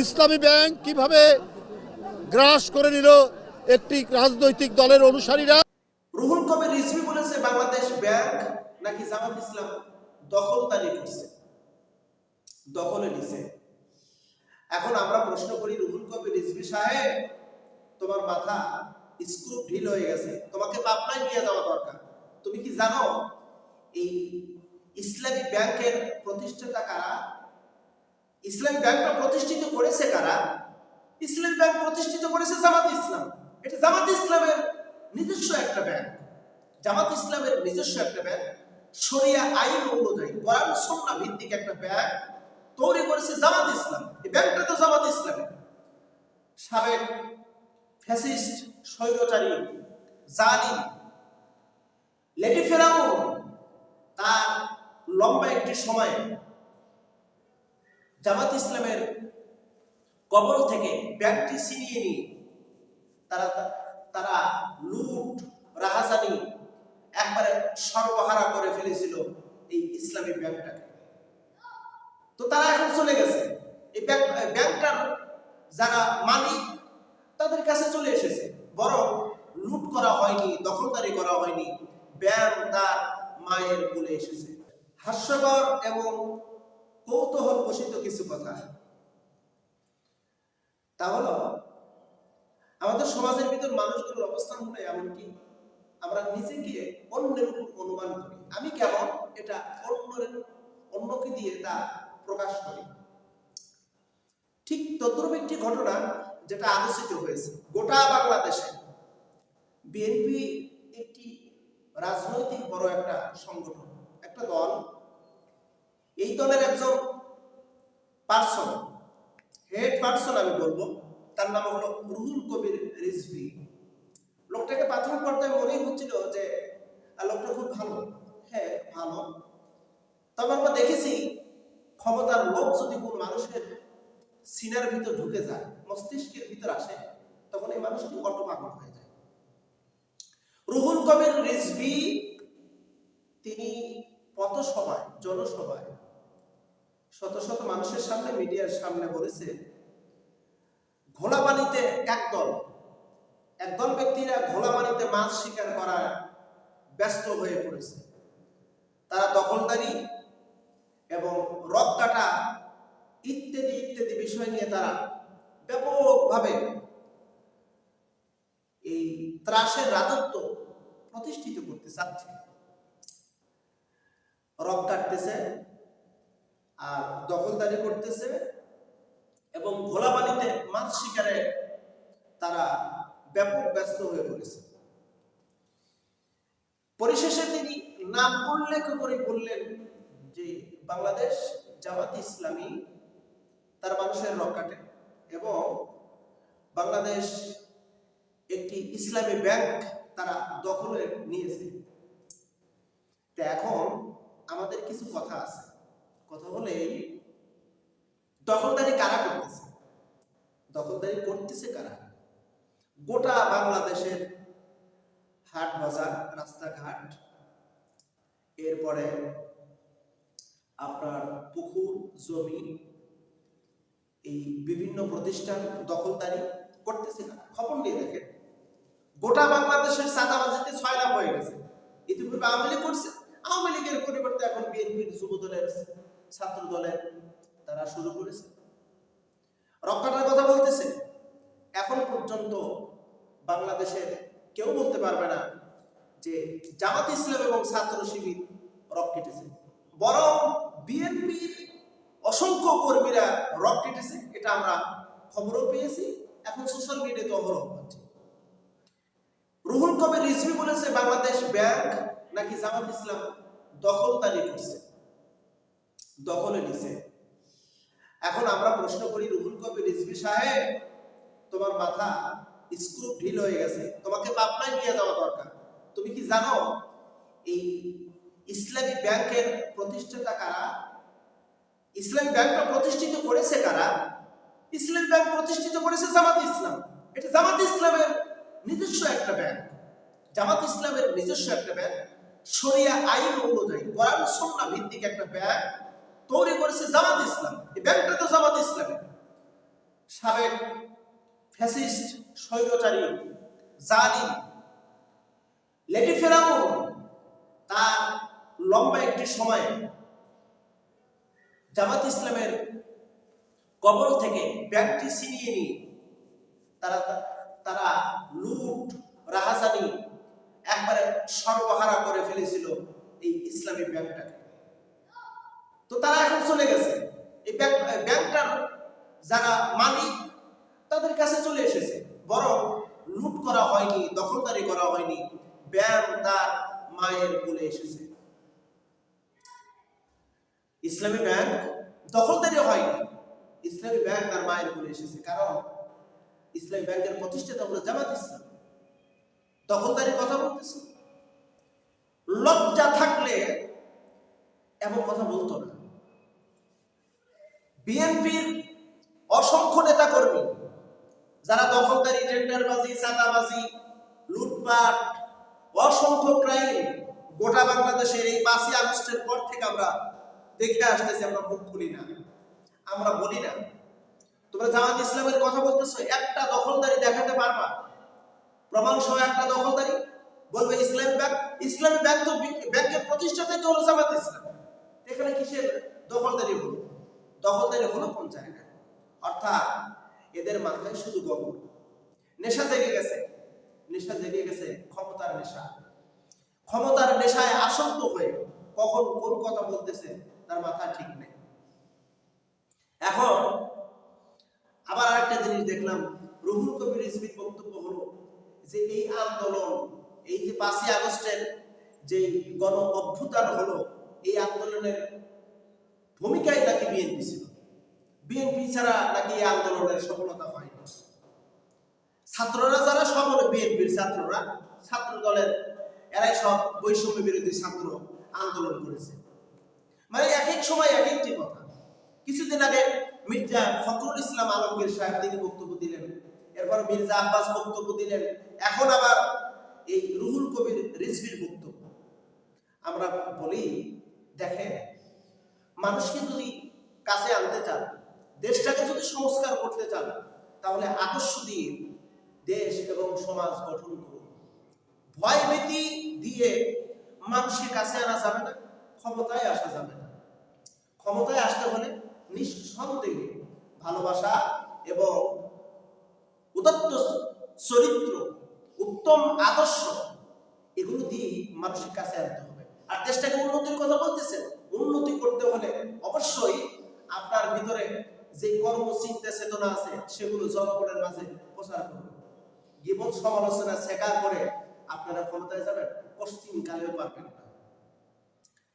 ইসলামী bank কীভাবে গ্রাস করে নিল একটি রাজনৈতিক দলের অনুসারীরা? রুহুল কবির রিজভি বলেছে, বাংলাদেশ ব্যাংক নাকি জামাত ইসলাম দখলদারি করছে। দখলে নিছে। এখন আমরা প্রশ্ন করি, রুহুল কবির রিজভি সাহেব, তোমার মাথা স্ক্রু ঢিল হয়ে গেছে, তোমাকে পাবনায় নিয়ে যাওয়া দরকার। তুমি কি জানো, এই ইসলামী ব্যাংকের প্রতিষ্ঠাতা কারা? ইসলামী ব্যাংকটা প্রতিষ্ঠিত করেছে কারা? ইসলামী ব্যাংক প্রতিষ্ঠিত করেছে জামাত ইসলাম। এটা জামাত ইসলামের নিজস্ব একটা ব্যাংক। জামাত ইসলামের নিজস্ব একটা ব্যাংক। শরিয়া আইন অনুযায়ী, কোরআন ভিত্তিক একটা ব্যাংক তৈরি করেছে জামাত ইসলাম। এই ব্যাংকটা তো জামাত ইসলামের সাবেক ফ্যাসিস্ট, স্বৈরচারী জালিম লেডি ফেরাউন তার লম্বা একটি সময় জামাত ইসলামের কবল থেকে ব্যাগটি ছিনিয়ে নিয়ে তারা তারা লুট, রাহাজানি একবারে সর্বহারা করে ফেলেছিল এই ইসলামী ব্যাংকটাকে তো তারা এখন চলে গেছে। এই ব্যাংক ব্যাংকটার যারা মালিক, তাদের কাছে চলে এসেছে। বরং লুট করা হয়নি, দখলদারি করা হয়নি। ব্যাংক তার মায়ের বলে এসেছে। হাস্যকর এবং কৌতূহল পোষিত কিছু কথা। তা হলো, আমাদের সমাজের ভিতর মানুষগুলোর অবস্থান হলো এমনকি আমরা নিজেকে অন্যের উপর অনুমান করি। আমি কেমন? এটা অন্যের, অন্যকে দিয়ে তা প্রকাশ করি। ঠিক তদ্রুপ একটি ঘটনা যেটা আলোচিত হয়েছে। গোটা বাংলাদেশে বিএনপি একটি রাজনৈতিক বড় একটা সংগঠন, একটা দল এই দলের একজন পার্সন হেড পার্সন আমি বলব, তার নাম হলো রুহুল কবির রিজভি। লোকটাকে প্রাথমিক পর্যায়ে মনেই হচ্ছিল যে লোকটা খুব ভালো। হ্যাঁ ভালো। তবে আমরা দেখেছি, ক্ষমতার লোভ যদি কোন মানুষের সিনার ভিতর ঢুকে যায়, মস্তিষ্কের ভিতর আসে, তখন এই মানুষটি অটো পাগল হয়ে যায়। রুহুল কবির রিজভি, তিনি পথসভায়, জনসভায় শত শত মানুষের সামনে, মিডিয়ার সামনে বলেছে পানিতে একদল একদল ব্যক্তিরা ঘোলা পানিতে মাছ শিকার করার ব্যস্ত হয়ে পড়েছে। তারা দখলদারি এবং রক কাটা ইত্যাদি ইত্যাদি বিষয় নিয়ে তারা ব্যাপকভাবে এই ত্রাসের রাজত্ব প্রতিষ্ঠিত করতে চাচ্ছে। রক কাটতেছে দখলদারি করতেছে এবং ঘোলা পানিতে মাছ শিকারে তারা ব্যাপক ব্যস্ত হয়ে পড়েছে। পরিশেষে তিনি নাম উল্লেখ করে বললেন যে বাংলাদেশ জামাত ইসলামী তার মানুষের রক্ষাটে এবং বাংলাদেশ একটি ইসলামী ব্যাংক তারা দখলে নিয়েছে। এখন আমাদের কিছু কথা আছে। কথা হলেই দখলদারি কারা করতেছে? দখলদারি করতেছে কারা? গোটা বাংলাদেশের হাট বাজার, রাস্তাঘাট, এরপরে আপনার পুকুর, জমি, এই বিভিন্ন প্রতিষ্ঠান দখলদারি করতেছে কারা? খবর নিয়ে দেখেন। গোটা বাংলাদেশের চাঁদাবাজিতে ছয় লাভ হয়ে গেছে। ইতিপূর্বে আওয়ামী লীগ করছে। আওয়ামী লীগের পরিবর্তে এখন বিএনপির যুব দলের ছাত্র দলের তারা শুরু করেছে। রক্ষাটার কথা বলতেছে, এখন পর্যন্ত বাংলাদেশের কেউ বলতে পারবে না যে জামাত ইসলাম এবং ছাত্র শিবির রক কেটেছে বরং বিএনপির অসংখ্য কর্মীরা রক কেটেছে এটা আমরা খবরও পেয়েছি। এখন সোশ্যাল মিডিয়াতে অবরোধ হচ্ছে। রুহুল কবির রিজভি বলেছে, বাংলাদেশ ব্যাংক নাকি জামাত ইসলাম দখলদারি করছে। দখলে নিছে। এখন আমরা প্রশ্ন করি, রুহুল কবির রিজভি সাহেব, তোমার মাথা স্ক্রু ঢিল হয়ে গেছে, তোমাকে পাবনায় নিয়ে যাওয়া দরকার। তুমি কি জানো, এই ইসলামী ব্যাংকের প্রতিষ্ঠাতা কারা? ইসলামী ব্যাংকটা প্রতিষ্ঠিত করেছে কারা? ইসলামী ব্যাংক প্রতিষ্ঠিত করেছে জামাত ইসলাম। এটা জামাত ইসলামের নিজস্ব একটা ব্যাংক। জামাত ইসলামের নিজস্ব একটা ব্যাংক। শরিয়া আইন অনুযায়ী, কোরআন সন্না ভিত্তিক একটা ব্যাংক। তৈরি করেছে জামাত ইসলাম। এই ব্যাংকটা তো জামাত ইসলামের সাবেক ফ্যাসিস্ট, স্বৈরচারী, জালিম লেডি ফেরাউন, তার লম্বা একটি সময়ে জামাত ইসলামের কবল থেকে ব্যাগটি ছিনিয়ে নিয়ে তারা তারা লুট, রাহাজানি একবারে সর্বহারা করে ফেলেছিল এই ইসলামী ব্যাংকটাকে। তো তারা এখন চলে গেছে। এই ব্যাংক, ব্যাংকটার যারা মালিক, তাদের কাছে চলে এসেছে। বরং লুট করা হয়নি, দখলদারি করা হয়নি। ব্যাংক তার মায়ের কোলে এসেছে। ইসলামী ব্যাংক দখলদারি হয়নি। ইসলামী ব্যাংক তার মায়ের কোলে এসেছে। কারণ ইসলামী ব্যাংকের প্রতিষ্ঠাতা হলো জামাত ইসলাম। দখলদারির কথা বলতেছে। লজ্জা থাকলে এমন কথা বলতো না। বিএনপির অসংখ্য নেতা কর্মী যারা দখলদারি, টেন্ডারবাজি, চাঁদাবাজি, লুটপাট, অসংখ্য ক্রাইম গোটা বাংলাদেশের এই পাঁচই আগস্টের পর থেকে আমরা দেখে আসতেছি, আমরা মুখ খুলি না, আমরা বলি না। তোমরা জামাত ইসলামের কথা বলতেছো, একটা দখলদারি দেখাতে পারবা? প্রমাণ সহ একটা দখলদারি? বলবে ইসলামী ব্যাংক ইসলামী ব্যাংক তো ব্যাংকের প্রতিষ্ঠাতাই তো হলো জামাত ইসলাম। এখানে কিসের দখলদারি হলো দখলদারি কোন জায়গায় অর্থাৎ এদের মাথায় শুধু গবর নেশা জেগে গেছে। নেশা জেগে গেছে ক্ষমতার নেশা। ক্ষমতার নেশায় আসক্ত হয়ে কখন কোন কথা বলতেছে তার মাথা ঠিক নেই। এখন আবার আরেকটা জিনিস দেখলাম। রুহুল কবির রিজভির বক্তব্য হলো যে এই আন্দোলন, এই যে পাঁচই আগস্টের যে গণ অভ্যুত্থান হলো, এই আন্দোলনের ভূমিকাই নাকি বিএনপি ছিল? বিএনপি ছাড়া নাকি এই আন্দোলনের সফলতা হয়নি ছাত্ররা যারা সব হলো বিএনপির ছাত্ররা, ছাত্র দলের, এরাই সব বৈষম্য বিরোধী ছাত্র আন্দোলন করেছে। মানে এক এক সময় এক একটি কথা। কিছুদিন আগে মির্জা ফখরুল ইসলাম আলমগীর সাহেব তিনি বক্তব্য দিলেন, এরপর মির্জা আব্বাস বক্তব্য দিলেন, এখন আবার এই রুহুল কবির রিজভির বক্তব্য। আমরা বলি, দেখেন মানুষকে যদি কাছে আনতে চান, দেশটাকে যদি সংস্কার করতে চান, তাহলে আদর্শ দিয়ে দেশ এবং সমাজ গঠন করুন। ভয় ভীতি দিয়ে মানুষের কাছে আনা যাবে না, ক্ষমতায় আসা যাবে না। ক্ষমতায় আসতে হলে নিঃসন্দেহে ভালোবাসা এবং উদত্ত চরিত্র, উত্তম আদর্শ, এগুলো দিয়ে মানুষের কাছে আনতে হবে। আর দেশটাকে উন্নতির কথা বলতেছেন? উন্নতি করতে হলে অবশ্যই আপনার ভিতরে যে কর্মচিন্তা চেতনা আছে, সেগুলো জনগণের মাঝে প্রচার করুন। গিবত সমালোচনা শেখার করে আপনারা ক্ষমতায় যাবেন পশ্চিম কালেও পারবেন না।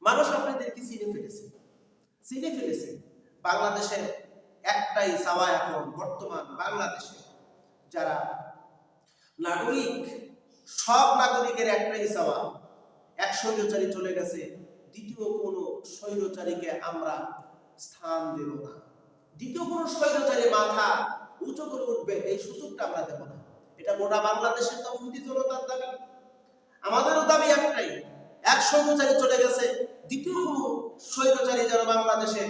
মানুষ আপনাদেরকে চিনে ফেলেছে। চিনে ফেলেছে। বাংলাদেশের একটাই চাওয়া এখন বর্তমান বাংলাদেশে। যারা নাগরিক, সব নাগরিকের একটাই চাওয়া এক চলে গেছে দ্বিতীয় কোনো স্বৈরচারীকে আমরা স্থান দেব না। দ্বিতীয় কোনো স্বৈরচারী মাথা উঁচু করে উঠবে, এই সুযোগটা আমরা দেব না। এটা গোটা বাংলাদেশের তফুতি জনতার দাবি। আমাদেরও দাবি একটাই, এক স্বৈরচারী চলে গেছে, দ্বিতীয় কোনো স্বৈরচারী যেন বাংলাদেশে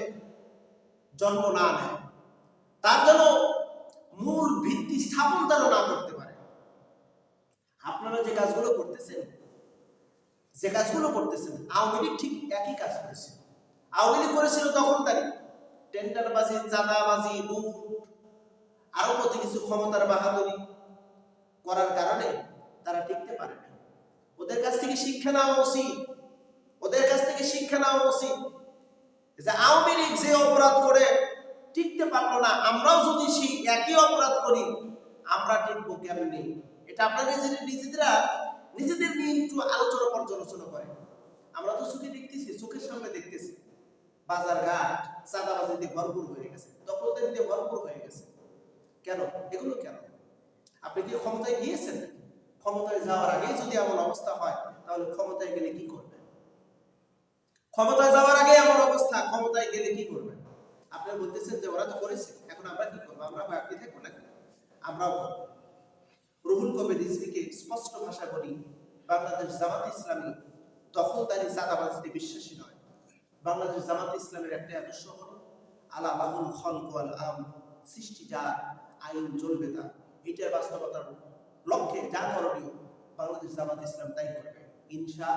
জন্ম না নেয়। তার জন্য মূল ভিত্তি স্থাপন যেন না করতে পারে। আপনারা যে কাজগুলো করতেছেন যে কাজগুলো করতেছেন, আওয়ামী লীগ ঠিক একই কাজ করেছে। আওয়ামী লীগ করেছিল তখন তাই। টেন্ডারবাজি, চাঁদাবাজি, লুট, আরও কত কিছু ক্ষমতার বাহাদুরি করার কারণে তারা টিকতে পারে না ওদের কাছ থেকে শিক্ষা নেওয়া উচিত। ওদের কাছ থেকে শিক্ষা নেওয়া উচিত যে আওয়ামী লীগ যে অপরাধ করে টিকতে পারল না, আমরাও যদি সেই একই অপরাধ করি, আমরা টিকবো কেমনি? এটা আপনারা নিজেদের নিজেদেরা নিয়ে একটু আলোচনা পর্যালোচনা করে। আমরা তো চোখে দেখতেছি, চোখের সামনে দেখতেছি। বাজার ঘাট, চাঁদাবাজি দিয়ে ভরপুর হয়ে গেছে, দখলদারি দিয়ে ভরপুর হয়ে গেছে। কেন? এগুলো কেন? আপনি কি ক্ষমতায় গিয়েছেন ক্ষমতায় যাওয়ার আগেই যদি এমন অবস্থা হয়, তাহলে ক্ষমতায় গেলে কি করবেন? ক্ষমতায় যাওয়ার আগে এমন অবস্থা, ক্ষমতায় গেলে কি করবেন? আপনি বলতেছেন যে ওরা তো করেছে, এখন আমরা কি করব? আমরা বাকি থাকব নাকি? আমরাও করব। রুহুল কবির রিজভিকে স্পষ্ট ভাষা বলি, বাংলাদেশ জামাত ইসলামী দখলদারি চাঁদাবাজিতে বিশ্বাসী নয়। বাংলাদেশ জামাত ইসলামের একটা আদর্শ হল আলা বাহুল খলক কল আম, সৃষ্টি যার আইন চলবে তা। এটা বাস্তবতার লক্ষ্যে যা করণীয়, বাংলাদেশ জামাত ইসলাম তাই করবে। ইনশা